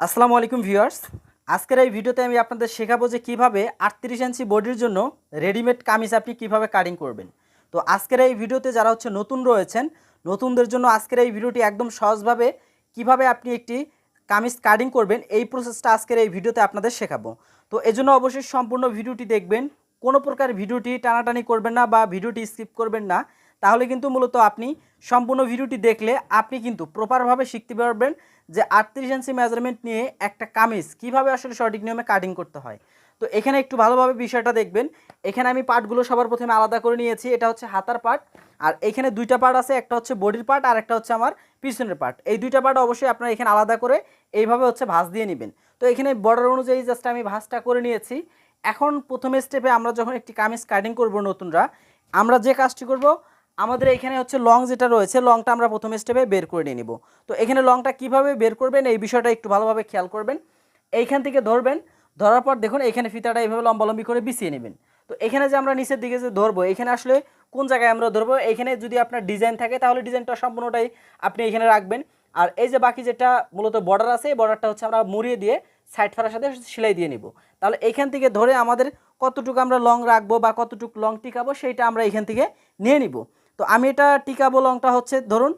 আসসালামু আলাইকুম ভিউয়ার্স। আজকের এই ভিডিওতে আমি আপনাদের শেখাবো যে কীভাবে আটত্রিশ ইঞ্চি বডির জন্য রেডিমেড কামিজ আপনি কীভাবে কাটিং করবেন। তো আজকের এই ভিডিওতে যারা হচ্ছে নতুন রয়েছেন, নতুনদের জন্য আজকের এই ভিডিওটি একদম সহজভাবে কীভাবে আপনি একটি কামিজ কাটিং করবেন, এই প্রসেসটা আজকের এই ভিডিওতে আপনাদের শেখাবো। তো এজন্য অবশ্যই সম্পূর্ণ ভিডিওটি দেখবেন, কোনো প্রকার ভিডিওটি টানাটানি করবেন না বা ভিডিওটি স্কিপ করবেন না। তাহলে কিন্তু মূলত আপনি সম্পূর্ণ ভিডিওটি দেখলে আপনি কিন্তু প্রপারভাবে শিখতে পারবেন যে আটত্রিশ ইঞ্চি মেজারমেন্ট নিয়ে একটা কামিজ কীভাবে আসলে সঠিক নিয়মে কাটিং করতে হয়? তো এখানে একটু ভালোভাবে বিষয়টা দেখবেন। এখানে আমি পার্টগুলো সবার প্রথমে আলাদা করে নিয়েছি। এটা হচ্ছে হাতার পার্ট আর এখানে দুইটা পার্ট আছে, একটা হচ্ছে বডির পার্ট আর একটা হচ্ছে আমার পিছনের পার্ট এই দুইটা পার্ট অবশ্যই আপনারা এখানে আলাদা করে এইভাবে হচ্ছে ভাঁজ দিয়ে নেবেন। তো এখানে বর্ডার অনুযায়ী জাস্ট আমি ভাঁজটা করে নিয়েছি। এখন প্রথমে স্টেপে আমরা যখন একটি কামিজ কাটিং করব নতুনরা, আমরা যে কাজটি করব আমাদের এখানে হচ্ছে লং যেটা রয়েছে লংটা আমরা প্রথম স্টেপে বের করে নিয়ে নিব। তো এখানে লংটা কীভাবে বের করবেন, এই বিষয়টা একটু ভালোভাবে খেয়াল করবেন। এইখান থেকে ধরবেন, ধরার পর দেখুন এখানে ফিতাটা এইভাবে লম্বালম্বি করে বিছিয়ে নেবেন। তো এখানে যে আমরা নিচের দিকে যে ধরবো, এখানে আসলে কোন জায়গায় আমরা ধরবো, এখানে যদি আপনার ডিজাইন থাকে তাহলে ডিজাইনটা সম্পূর্ণটাই আপনি এখানে রাখবেন। আর এই যে বাকি যেটা মূলত বর্ডার আছে, এই বর্ডারটা হচ্ছে আমরা মুড়িয়ে দিয়ে সাইড ফাড়ার সাথে সেলাই দিয়ে নিব। তাহলে এইখান থেকে ধরে আমাদের কতটুকু আমরা লং রাখব বা কতটুকু লং টিকাবো, সেইটা আমরা এখান থেকে নিয়ে নিব। তো আমি এটা টিকাবো লংটা হচ্ছে, ধরুন,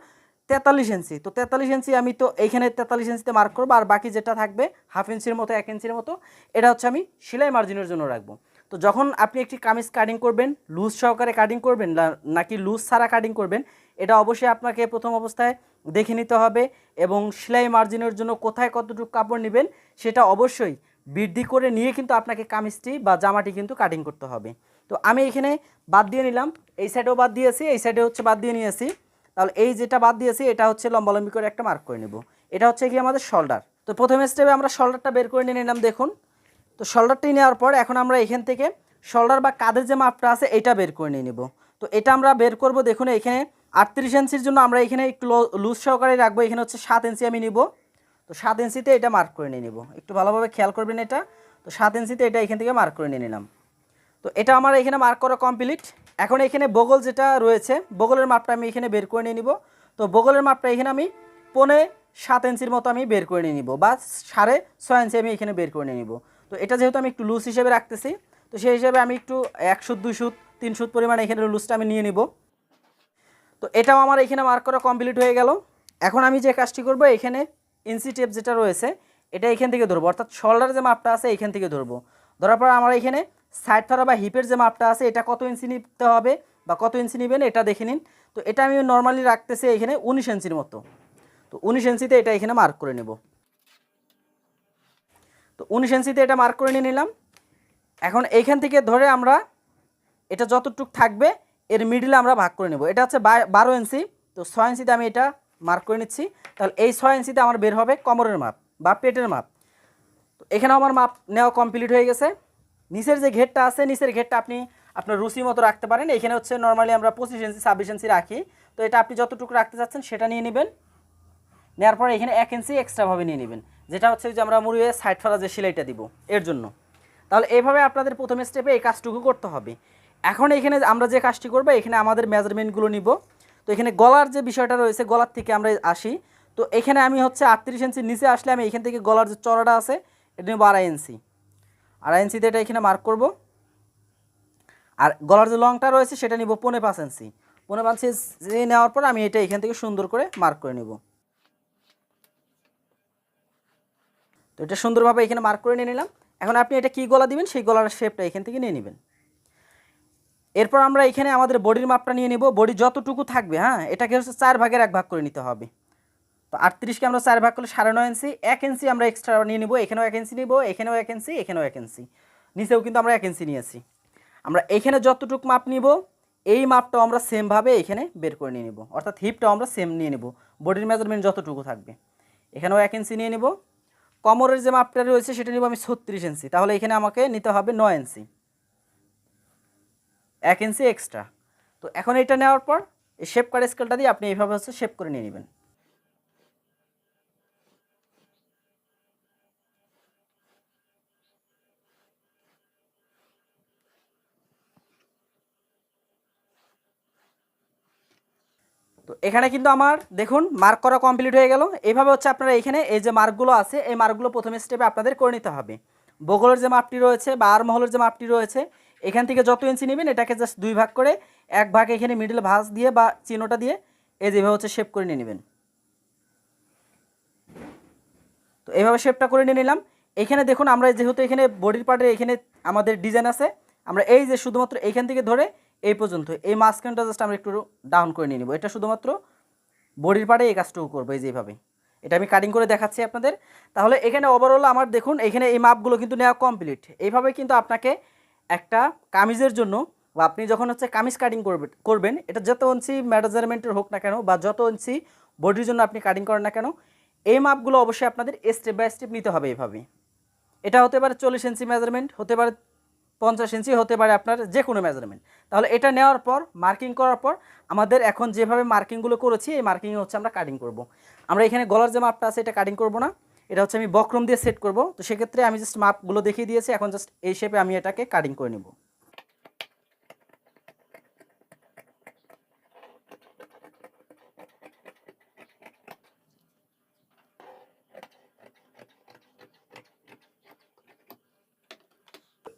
তেতাল্লিশ ইঞ্চি। তো তেতাল্লিশ ইঞ্চি আমি তো এইখানে তেতাল্লিশ ইঞ্চিতে মার্ক করব, আর বাকি যেটা থাকবে হাফ ইঞ্চির মতো, এক ইঞ্চির মতো, এটা হচ্ছে আমি সেলাই মার্জিনের জন্য রাখব। তো যখন আপনি একটি কামিজ কাটিং করবেন লুজ সহকারে কাটিং করবেন নাকি লুজ ছাড়া কাটিং করবেন, এটা অবশ্যই আপনাকে প্রথম অবস্থায় দেখে নিতে হবে এবং সেলাই মার্জিনের জন্য কোথায় কতটুকু কাপড় নেবেন, সেটা অবশ্যই বৃদ্ধি করে নিয়ে কিন্তু আপনাকে কামিজটি বা জামাটি কিন্তু কাটিং করতে হবে। তো আমি এখানে বাদ দিয়ে নিলাম। এই সাইডেও বাদ দিয়েছি এই সাইডে হচ্ছে বাদ দিয়ে নিয়েছি তাহলে এই যেটা বাদ দিয়েছি এটা হচ্ছে লম্বালম্বি করে একটা মার্ক করে নেব। এটা হচ্ছে কি আমাদের শোল্ডার তো প্রথম স্টেপে আমরা শোল্ডারটা বের করে নিয়ে নিলাম, দেখুন। তো শোল্ডারটি নেওয়ার পর এখন আমরা এখান থেকে শোল্ডার বা কাঁধের যে মাপটা আছে, এটা বের করে নিয়ে নেব। তো এটা আমরা বের করব, দেখুন, এখানে আটত্রিশ ইঞ্চির জন্য আমরা এখানে একটু লুজ সহকারে রাখব। এখানে হচ্ছে সাত ইঞ্চি আমি নিব। তো সাত ইঞ্চিতে এটা মার্ক করে নিয়ে নিব। একটু ভালোভাবে খেয়াল করবেন এটা। তো সাত ইঞ্চিতে এটা এখান থেকে মার্ক করে নিয়ে নিলাম। তো এটা আমার এখানে মার্ক করা কমপ্লিট এখন এখানে বগল যেটা রয়েছে, বগলের মাপটা আমি এখানে বের করে নিয়ে নিব। তো বগলের মাপটা এখানে আমি পনে সাত ইঞ্চির মতো আমি বের করে নিয়ে নিব বা সাড়ে ছয় ইঞ্চি আমি এখানে বের করে নিয়ে নিব। তো এটা যেহেতু আমি একটু লুজ হিসেবে রাখতেছি, তো সেই হিসেবে আমি একটু এক সুত দুই সুত তিন সুত পরিমাণে এখানে লুজটা আমি নিয়ে নিব। তো এটাও আমার এখানে মার্ক করা কমপ্লিট হয়ে গেল। এখন আমি যে কাজটি করব, এখানে ইঞ্চি টেপ যেটা রয়েছে, এটা এখান থেকে ধরবো। অর্থাৎ শোল্ডার যে মাপটা আছে, এখান থেকে ধরবো। ধরার পর আমার এখানে সাইড ফাড়া বা হিপের যে মাপটা আছে, এটা কত ইঞ্চি নিতে হবে বা কত ইঞ্চি নেবেন, এটা দেখে নিন। তো এটা আমি নর্মালি রাখতেছি এখানে উনিশ ইঞ্চির মতো। তো উনিশ ইঞ্চিতে এটা এখানে মার্ক করে নেব। তো উনিশ ইঞ্চিতে এটা মার্ক করে নিয়ে নিলাম। এখন এইখান থেকে ধরে আমরা এটা যতটুক থাকবে, এর মিডিলে আমরা ভাগ করে নেব। এটা হচ্ছে বারো ইঞ্চি তো ছয় ইঞ্চিতে আমি এটা মার্ক করে নিচ্ছি। তাহলে এই ছয় ইঞ্চিতে আমার বের হবে কোমরের মাপ বা পেটের মাপ। তো এখানেও আমার মাপ নেওয়া কমপ্লিট হয়ে গেছে। নিচের যে ঘেরটা আছে, নিচের ঘেরটা আপনি আপনার রুচি মতো রাখতে পারেন। এখানে হচ্ছে নর্মালি আমরা পঁচিশ ইঞ্চি ছাব্বিশ ইঞ্চি রাখি। তো এটা আপনি যতটুকু রাখতে চাচ্ছেন সেটা নিয়ে নেবেন। নেওয়ার পরে এখানে এক ইঞ্চি এক্সট্রাভাবে নিয়ে নেবেন। যেটা হচ্ছে যে আমরা মুড়িয়ে সাইড ফেলা যে সেলাইটা দিব এর জন্য। তাহলে এইভাবে আপনাদের প্রথম স্টেপে এই কাজটুকু করতে হবে। এখন এখানে আমরা যে কাজটি করব, এখানে আমাদের মেজারমেন্টগুলো নিব। তো এখানে গলার যে বিষয়টা রয়েছে, গলার থেকে আমরা আসি। তো এখানে আমি হচ্ছে আটত্রিশ ইঞ্চির নিচে আসলে আমি এখান থেকে গলার যে চড়াটা আছে, এটা নেব আড়াই ইঞ্চি আড়াই ইঞ্চিতে এটা এখানে মার্ক করব। আর গলার যে লংটা রয়েছে, সেটা নিব পৌনে পাঁচ ইঞ্চি। পৌনে পাঁচ ইঞ্চি নেওয়ার পর আমি এটা এখান থেকে সুন্দর করে মার্ক করে নেব। তো এটা সুন্দরভাবে এখানে মার্ক করে নিয়ে নিলাম। এখন আপনি এটা কী গলা দিবেন? সেই গলার শেপটা এখান থেকে নিয়ে নেবেন। এরপর আমরা এখানে আমাদের বডির মাপটা নিয়ে নিব। বডি যতটুকু থাকবে হ্যাঁ এটাকে হচ্ছে চার ভাগের এক ভাগ করে নিতে হবে। তো আটত্রিশকে আমরা চার ভাগ করলে সাড়ে নয় ইঞ্চি এক ইঞ্চি আমরা এক্সট্রা নিয়ে নিব, এখানেও এক ইঞ্চি নিব, এখানেও এক ইঞ্চি এখানেও এক ইঞ্চি নিচেও কিন্তু আমরা এক ইঞ্চি নিয়েছি। আমরা এখানে যতটুকু মাপ নিব, এই মাপটাও আমরা সেমভাবে এখানে বের করে নিয়ে নিব। অর্থাৎ হিপটাও আমরা সেম নিয়ে নিব। বডির মেজারমেন্ট যতটুকু থাকবে। এখানেও এক ইঞ্চি নিয়ে নিব। কমরের যে মাপটা রয়েছে, সেটা নিব আমি ছত্রিশ ইঞ্চি তাহলে এখানে আমাকে নিতে হবে নয় ইঞ্চি এক ইঞ্চি এক্সট্রা তো এখন এটা নেওয়ার পর, এই শেপ কার স্কেলটা দিয়ে আপনি এইভাবে হচ্ছে শেপ করে নিয়ে নেবেন। তো এখানে কিন্তু আমার, দেখুন মার্ক করা কমপ্লিট হয়ে গেল। এইভাবে হচ্ছে আপনারা এখানে এই যে মার্কগুলো আছে, এই মার্কগুলো প্রথমে স্টেপে আপনাদের করে নিতে হবে। বগলের যে মাপটি রয়েছে বা আর মহলের যে মাপটি রয়েছে, এখান থেকে যত ইঞ্চি নেবেন, এটাকে জাস্ট দুই ভাগ করে এক ভাগ এখানে মিডল ভাঁজ দিয়ে বা চিহ্নটা দিয়ে এই যেভাবে হচ্ছে শেপ করে নিয়ে নেবেন। তো এইভাবে শেপটা করে নিয়ে নিলাম। এখানে দেখুন, আমরা যেহেতু এখানে বডির পার্টের এখানে আমাদের ডিজাইন আছে, আমরা এই যে শুধুমাত্র এইখান থেকে ধরে এই পর্যন্ত। এই মাঝখানটা জাস্ট আমরা একটু ডাউন করে নিয়ে নেব। এটা শুধুমাত্র বডির পার্টে এই কাজটুকু করব, এই যেভাবে। এটা আমি কাটিং করে দেখাচ্ছি আপনাদের। তাহলে এখানে ওভারঅল আমার দেখুন, এখানে এই মাপগুলো কিন্তু নেওয়া কমপ্লিট এইভাবে কিন্তু আপনাকে একটা কামিজের জন্য বা আপনি যখন হচ্ছে কামিজ কাটিং করবেন করবেন, এটা যত ইঞ্চি মেজারমেন্টের হোক না কেন বা যত ইঞ্চি বডির জন্য আপনি কাটিং করেন না কেন, এই মাপগুলো অবশ্যই আপনাদের স্টেপ বাই স্টেপ নিতে হবে এইভাবে। এটা হতে পারে চল্লিশ ইঞ্চি মেজারমেন্ট হতে পারে পঞ্চাশ ইঞ্চি হতে পারে আপনার যে কোনো মেজারমেন্ট তাহলে এটা নেওয়ার পর মার্কিং করার পর, আমাদের এখন যেভাবে মার্কিংগুলো করেছি, এই মার্কিং হচ্ছে আমরা কাটিং করব। আমরা এখানে গলার যে মাপটা আছে, এটা কাটিং করব না। এটা হচ্ছে আমি বক্রম দিয়ে সেট করব। তো সেক্ষেত্রে আমি জাস্ট মাপগুলো দেখিয়ে দিয়েছি, এখন জাস্ট এই শেপে আমি এটাকে কাটিং করে নেব।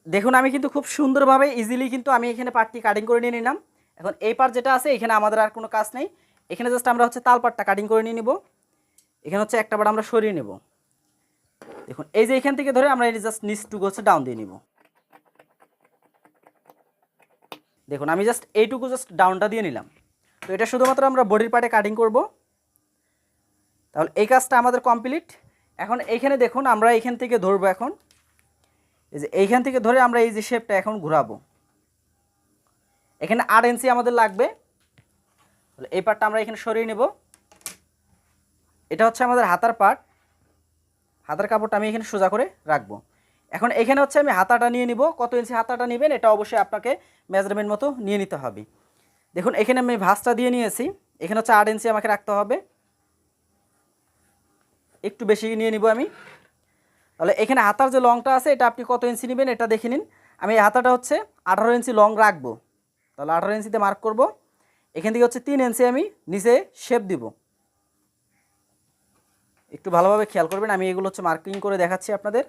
দেখুন, আমি কিন্তু খুব সুন্দরভাবে ইজিলি কিন্তু আমি এখানে পার্টটি কাটিং করে নিয়ে নিলাম। এখন এই পার্ট যেটা আছে, এখানে আমাদের আর কোনো কাজ নেই। এখানে জাস্ট আমরা হচ্ছে তাল পাটটা কাটিং করে নিয়ে নিব। এখানে হচ্ছে একটা বার আমরা সরিয়ে নেব। দেখুন, এই যে এখান থেকে ধরে আমরা এই জাস্ট নিচটুকু হচ্ছে ডাউন দিয়ে নিব। দেখুন, আমি জাস্ট এইটুকু জাস্ট ডাউনটা দিয়ে নিলাম। তো এটা শুধুমাত্র আমরা বডির পার্টে কাটিং করব। তাহলে এই কাজটা আমাদের কমপ্লিট এখন এইখানে দেখুন, আমরা এখান থেকে ধরবো এখন। এই যে এইখান থেকে ধরে আমরা এই যে শেপটা এখন ঘোরাবো। এখানে আট ইঞ্চি আমাদের লাগবে। এই পার্টটা আমরা এখানে সরিয়ে নেব। এটা হচ্ছে আমাদের হাতার পার্ট হাতার কাপড়টা আমি এখানে সোজা করে রাখব। এখন এখানে হচ্ছে আমি হাতাটা নিয়ে নিব। কত ইঞ্চি হাতাটা নেবেন এটা অবশ্যই আপনাকে মেজারমেন্ট মতো নিয়ে নিতে হবে। দেখুন, এখানে আমি ভাঁজটা দিয়ে নিয়েছি। এখানে হচ্ছে আট ইঞ্চি আমাকে রাখতে হবে। একটু বেশি নিয়ে নিব আমি। তাহলে এখানে হাতার যে লংটা আছে, এটা আপনি কত ইঞ্চি নেবেন এটা দেখে নিন। আমি এই হাতাটা হচ্ছে আঠারো ইঞ্চি লং রাখব। তাহলে আঠারো ইঞ্চিতে মার্ক করব। এখান থেকে হচ্ছে তিন ইঞ্চি আমি নিচে শেপ দিব। একটু ভালোভাবে খেয়াল করবেন, আমি এগুলো হচ্ছে মার্কিং করে দেখাচ্ছি আপনাদের।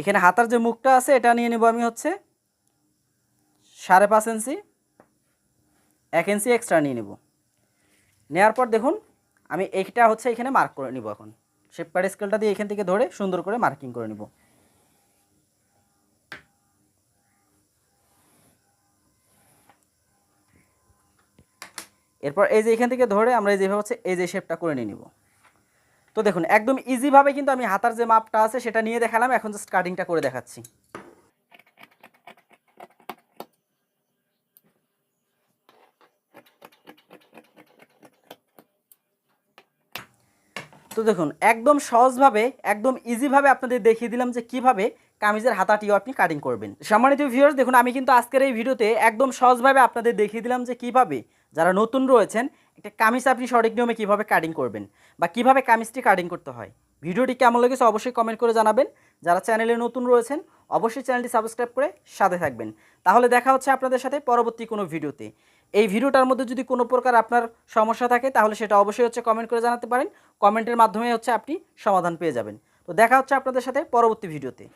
এখানে হাতার যে মুখটা আছে, এটা নিয়ে নেব আমি হচ্ছে সাড়ে পাঁচ ইঞ্চি। এক ইঞ্চি এক্সট্রা নিয়ে নেব। নেওয়ার পর দেখুন, আমি এইটা হচ্ছে এখানে মার্ক করে নিব এখন। শেপ স্কেলটা দিয়ে এখান থেকে ধরে সুন্দর করে মার্কিং করে নিব। এরপর এই যে এখান থেকে ধরে আমরা যেভাবে হচ্ছে এই যে শেপটা করে নিয়ে নিব। তো দেখুন, একদম ইজিভাবে কিন্তু আমি হাতার যে মাপটা আছে সেটা নিয়ে দেখালাম, এখন জাস্ট কাটিংটা করে দেখাচ্ছি। তো দেখুন, একদম সহজভাবে, একদম ইজিভাবে আপনাদের দেখিয়ে দিলাম যে কীভাবে কামিজের হাতাটিও আপনি কাটিং করবেন। সম্মানিত ভিউয়ার্স দেখুন, আমি কিন্তু আজকের এই ভিডিওতে একদম সহজভাবে আপনাদের দেখিয়ে দিলাম যে কীভাবে যারা নতুন রয়েছেন, একটা কামিজ আপনি সঠিক নিয়মে কীভাবে কাটিং করবেন বা কীভাবে কামিজটি কাটিং করতে হয়। ভিডিওটি কেমন লেগেছে অবশ্যই কমেন্ট করে জানাবেন। যারা চ্যানেলে নতুন রয়েছেন অবশ্যই চ্যানেলটি সাবস্ক্রাইব করে সাথে থাকবেন। তাহলে দেখা হচ্ছে আপনাদের সাথে পরবর্তী কোনো ভিডিওতে। এই ভিডিওটার মধ্যে যদি কোনো প্রকার আপনার সমস্যা থাকে, তাহলে সেটা অবশ্যই হচ্ছে কমেন্ট করে জানাতে পারেন। কমেন্টের মাধ্যমে হচ্ছে আপনি সমাধান পেয়ে যাবেন। তো দেখা হচ্ছে আপনাদের সাথে পরবর্তী ভিডিওতে।